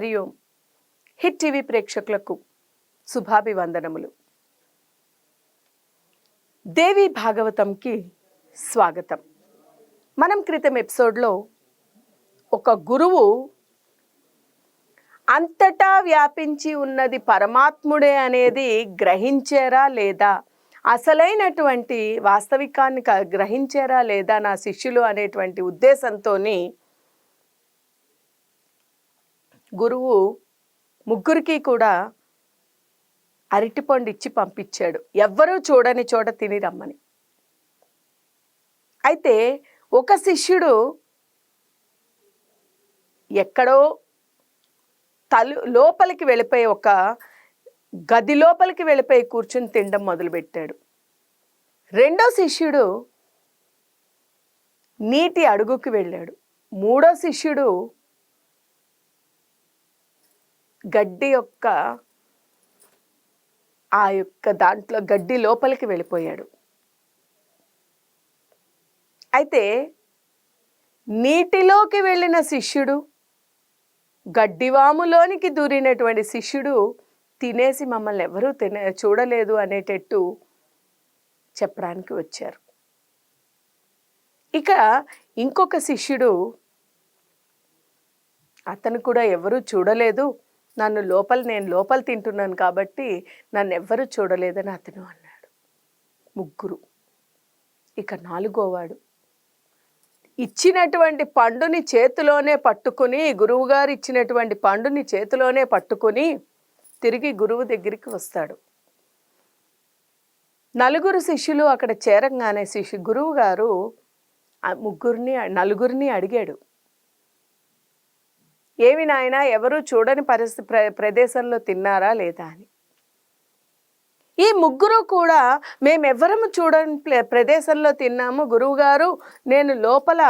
హరి ఓం hit TV ప్రేక్షకులకు శుభాభివందనములు. దేవి భాగవతంకి స్వాగతం. మనం క్రితం ఎపిసోడ్లో ఒక గురువు అంతటా వ్యాపించి ఉన్నది పరమాత్ముడే అనేది గ్రహించారా లేదా? అసలైనటువంటి వాస్తవికాన్ని గ్రహించారా లేదా నా శిష్యులు అనేటువంటి ఉద్దేశంతో గురువు ముగ్గురికి కూడా అరటిపండు ఇచ్చి పంపించాడు. ఎవ్వరూ చూడని చోట తిని రమ్మని. అయితే ఒక శిష్యుడు ఎక్కడో తలు లోపలికి వెళ్ళిపోయి ఒక గది లోపలికి వెళ్ళిపోయి కూర్చుని తినడం మొదలుపెట్టాడు. రెండో శిష్యుడు నీటి అడుగుకి వెళ్ళాడు. మూడో శిష్యుడు గడ్డి యొక్క ఆ యొక్క దాంట్లో గడ్డి లోపలికి వెళ్ళిపోయాడు. అయితే నీటిలోకి వెళ్ళిన శిష్యుడు గడ్డివాములోనికి దూరినటువంటి శిష్యుడు తినేసి మమ్మల్ని ఎవరూ తినే చూడలేదు అనేటట్టు చెప్పడానికి వచ్చారు. ఇక ఇంకొక శిష్యుడు అతను కూడా ఎవరూ చూడలేదు నన్ను లోపల నేను లోపల తింటున్నాను కాబట్టి నన్ను ఎవ్వరూ చూడలేదని అతను అన్నాడు. ముగ్గురు. ఇక నాలుగోవాడు ఇచ్చినటువంటి పండుని చేతిలోనే పట్టుకుని గురువుగారు ఇచ్చినటువంటి పండుని చేతిలోనే పట్టుకుని తిరిగి గురువు దగ్గరికి వస్తాడు. నలుగురు శిష్యులు అక్కడ చేరంగానే శిష్యు గురువుగారు ముగ్గురిని నలుగురిని అడిగాడు. ఏమి నాయన ఎవరు చూడని పరిస్థితి ప్ర ప్రదేశంలో తిన్నారా లేదా అని. ఈ ముగ్గురు కూడా మేమెవ్వరము చూడని ప్రదేశంలో తిన్నాము. గురువుగారు నేను లోపల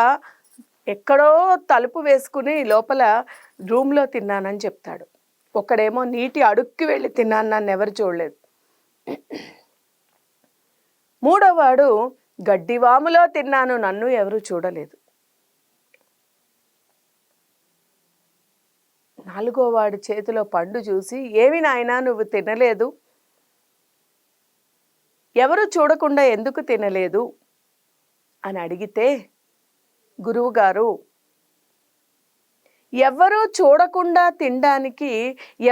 ఎక్కడో తలుపు వేసుకుని లోపల రూమ్లో తిన్నానని చెప్తాడు. ఒకడేమో నీటి అడుక్కి వెళ్ళి తిన్నాను నన్ను ఎవరు చూడలేదు. మూడోవాడు గడ్డివాములో తిన్నాను నన్ను ఎవరు చూడలేదు. నాలుగో వాడి చేతిలో పండు చూసి ఏమి నాయనా నువ్వు తినలేదు? ఎవరు చూడకుండా ఎందుకు తినలేదు? అని అడిగితే గురువుగారు ఎవ్వరూ చూడకుండా తినడానికి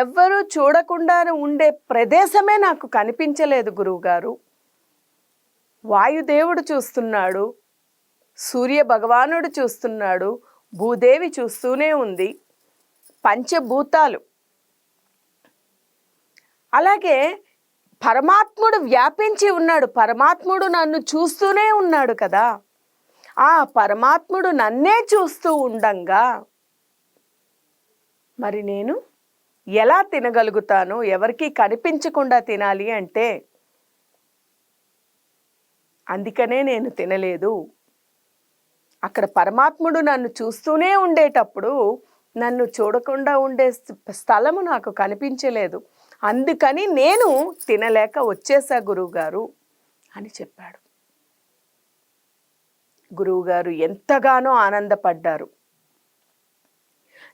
ఎవ్వరూ చూడకుండా ఉండే ప్రదేశమే నాకు కనిపించలేదు గురువుగారు. వాయుదేవుడు చూస్తున్నాడు సూర్య భగవానుడు చూస్తున్నాడు భూదేవి చూస్తూనే ఉంది. పంచభూతాలు. అలాగే పరమాత్ముడు వ్యాపించి ఉన్నాడు. పరమాత్ముడు నన్ను చూస్తూనే ఉన్నాడు కదా. ఆ పరమాత్ముడు నన్నే చూస్తూ ఉండంగా. మరి నేను ఎలా తినగలుగుతాను? ఎవరికి కనిపించకుండా తినాలి అంటే అందుకనే నేను తినలేదు. అక్కడ పరమాత్ముడు నన్ను చూస్తూనే ఉండేటప్పుడు నన్ను చూడకుండా ఉండే స్థ- స్థలము నాకు కనిపించలేదు. అందుకని నేను తినలేక వచ్చేసా గురువుగారు అని చెప్పాడు. గురువుగారు ఎంతగానో ఆనందపడ్డారు.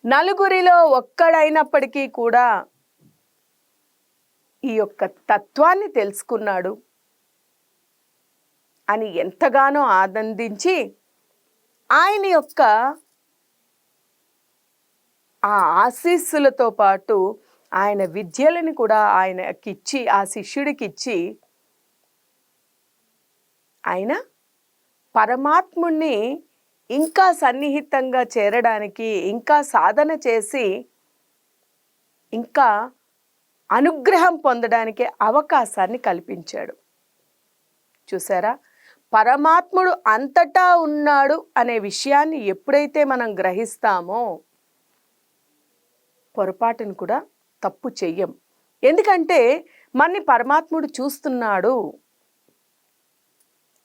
నలుగురిలో ఒక్కడైనప్పటికీ కూడా ఈ యొక్క తత్వాన్ని తెలుసుకున్నాడు. అని ఎంతగానో ఆనందించి ఆయన యొక్క ఆ ఆశీస్సులతో పాటు ఆయన విద్యలను కూడా ఆయనకిచ్చి ఆ శిష్యుడికిచ్చి ఆయన పరమాత్ముణ్ణి ఇంకా సన్నిహితంగా చేరడానికి ఇంకా సాధన చేసి ఇంకా అనుగ్రహం పొందడానికి అవకాశాన్ని కల్పించాడు. చూసారా? పరమాత్ముడు అంతటా ఉన్నాడు అనే విషయాన్ని ఎప్పుడైతే మనం గ్రహిస్తామో పొరపాటును కూడా తప్పు చెయ్యం. ఎందుకంటే మన్ని పరమాత్ముడు చూస్తున్నాడు.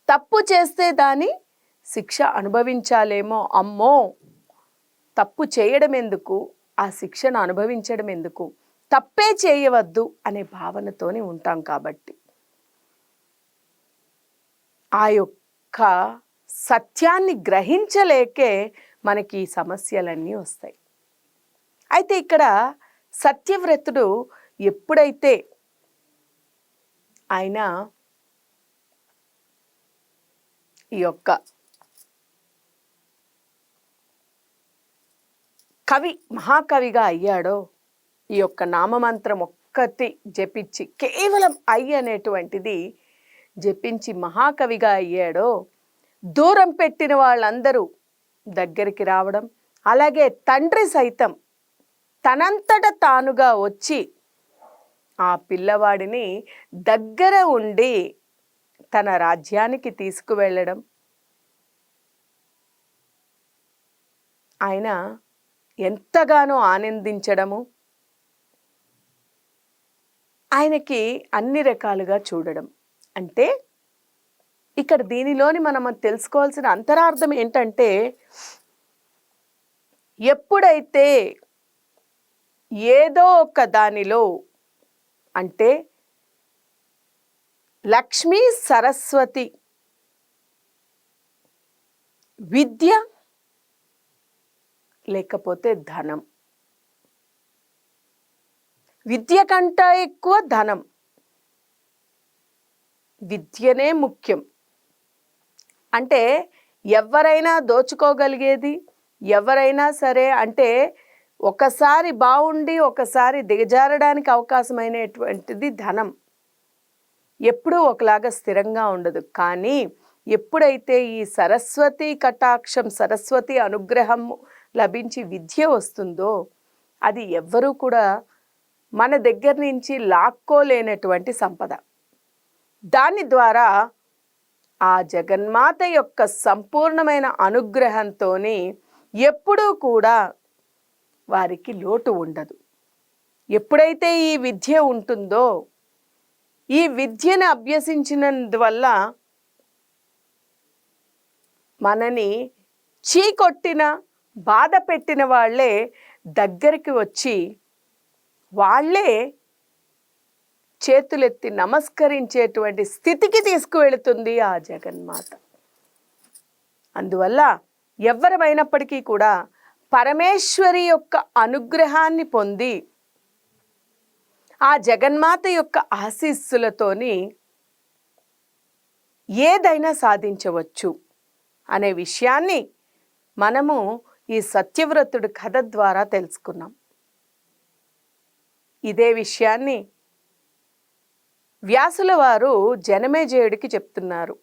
తప్పు చేస్తే దాని శిక్ష అనుభవించాలేమో? అమ్మో! తప్పు చేయడం ఎందుకు ఆ శిక్షను అనుభవించడం ఎందుకు తప్పే చేయవద్దు అనే భావనతోనే ఉంటాం కాబట్టి. ఆ యొక్క సత్యాన్ని గ్రహించలేకే మనకి ఈ సమస్యలన్నీ వస్తాయి. అయితే ఇక్కడ సత్యవ్రతుడు ఎప్పుడైతే ఆయన ఈ యొక్క కవి మహాకవిగా అయ్యాడో ఈ యొక్క నామమంత్రం ఒక్కటి జపించి కేవలం ఐ అనేటువంటిది జపించి మహాకవిగా అయ్యాడో దూరం పెట్టిన వాళ్ళందరూ దగ్గరికి రావడం అలాగే తండ్రి సైతం తనంతట తానుగా వచ్చి ఆ పిల్లవాడిని దగ్గర ఉండి తన రాజ్యానికి తీసుకువెళ్ళడం. ఆయన ఎంతగానో ఆనందించడము. ఆయనకి అన్ని రకాలుగా చూడడం. అంటే ఇక్కడ దీనిలోని మనం తెలుసుకోవాల్సిన అంతరార్థం ఏంటంటే ఎప్పుడైతే ఏదో ఒక దానిలో అంటే లక్ష్మీ సరస్వతి విద్య లేకపోతే ధనం. విద్య కంటే ఎక్కువ ధనం. విద్యనే ముఖ్యం. అంటే ఎవరైనా దోచుకోగలిగేది ఎవరైనా సరే అంటే ఒకసారి బాగుండి ఒకసారి దిగజారడానికి అవకాశమైనటువంటిది ధనం. ఎప్పుడూ ఒకలాగా స్థిరంగా ఉండదు. కానీ ఎప్పుడైతే ఈ సరస్వతి కటాక్షం సరస్వతి అనుగ్రహం లభించి విద్య వస్తుందో అది ఎవ్వరూ కూడా మన దగ్గర నుంచి లాక్కోలేనటువంటి సంపద. దాని ద్వారా ఆ జగన్మాత యొక్క సంపూర్ణమైన అనుగ్రహంతో ఎప్పుడూ కూడా వారికి లోటు ఉండదు. ఎప్పుడైతే ఈ విద్య ఉంటుందో ఈ విద్యను అభ్యసించినందువల్ల మనని చీకొట్టిన బాధ పెట్టిన వాళ్ళే దగ్గరికి వచ్చి వాళ్ళే చేతులెత్తి నమస్కరించేటువంటి స్థితికి తీసుకువెళుతుంది ఆ జగన్మాత. అందువల్ల ఎవరమైనప్పటికీ కూడా పరమేశ్వరి యొక్క అనుగ్రహాన్ని పొంది ఆ జగన్మాత యొక్క ఆశీస్సులతోని ఏదైనా సాధించవచ్చు అనే విషయాన్ని మనము ఈ సత్యవ్రతుడి కథ ద్వారా తెలుసుకున్నాం. ఇదే విషయాన్ని వ్యాసుల వారు జనమేజయుడికి చెప్తున్నారు.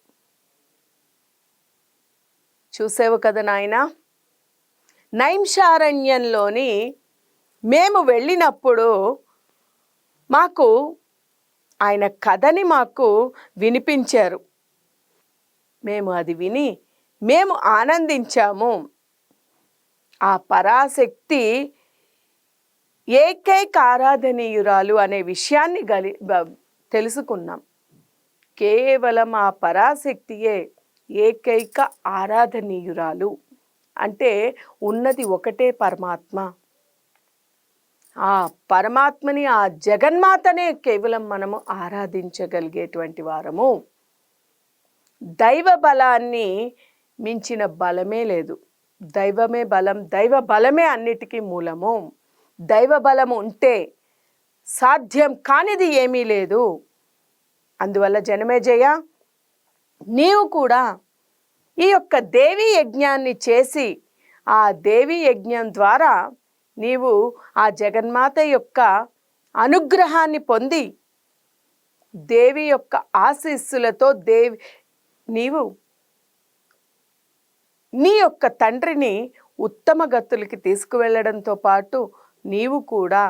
చూసేవు కదా నాయనా? నైంశారణ్యంలోని మేము వెళ్ళినప్పుడు మాకు ఆయన కథని మాకు వినిపించారు. మేము అది విని మేము ఆనందించాము. ఆ పరాశక్తి ఏకైక ఆరాధనీయురాలు అనే విషయాన్ని గలి తెలుసుకున్నాం. కేవలం ఆ పరాశక్తియే ఏకైక ఆరాధనీయురాలు. అంటే ఉన్నది ఒకటే పరమాత్మ. ఆ పరమాత్మని ఆ జగన్మాతనే కేవలం మనము ఆరాధించగలిగేటువంటి వారము. దైవ బలాన్ని మించిన బలమే లేదు. దైవమే బలం దైవ బలమే అన్నిటికీ మూలము. దైవ బలం ఉంటే సాధ్యం కానిది ఏమీ లేదు. అందువల్ల జనమేజయ నీవు కూడా ఈ యొక్క దేవీ యజ్ఞాన్ని చేసి ఆ దేవీ యజ్ఞం ద్వారా నీవు ఆ జగన్మాత యొక్క అనుగ్రహాన్ని పొంది దేవి యొక్క ఆశీస్సులతో దేవి నీవు నీ యొక్క తండ్రిని ఉత్తమ గతులకి తీసుకువెళ్ళడంతో పాటు నీవు కూడా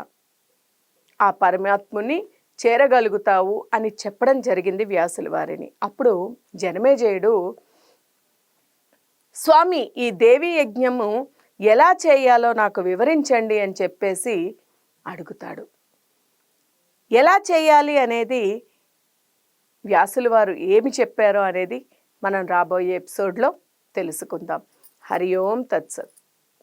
ఆ పరమాత్ముని చేరగలుగుతావు అని చెప్పడం జరిగింది వ్యాసుల వారిని. అప్పుడు జనమేజయుడు స్వామి ఈ దేవి యజ్ఞము ఎలా చేయాలో నాకు వివరించండి అని చెప్పేసి అడుగుతాడు. ఎలా చేయాలి అనేది వ్యాసులు వారు ఏమి చెప్పారో అనేది మనం రాబోయే ఎపిసోడ్లో తెలుసుకుందాం. హరి ఓం తత్సత్.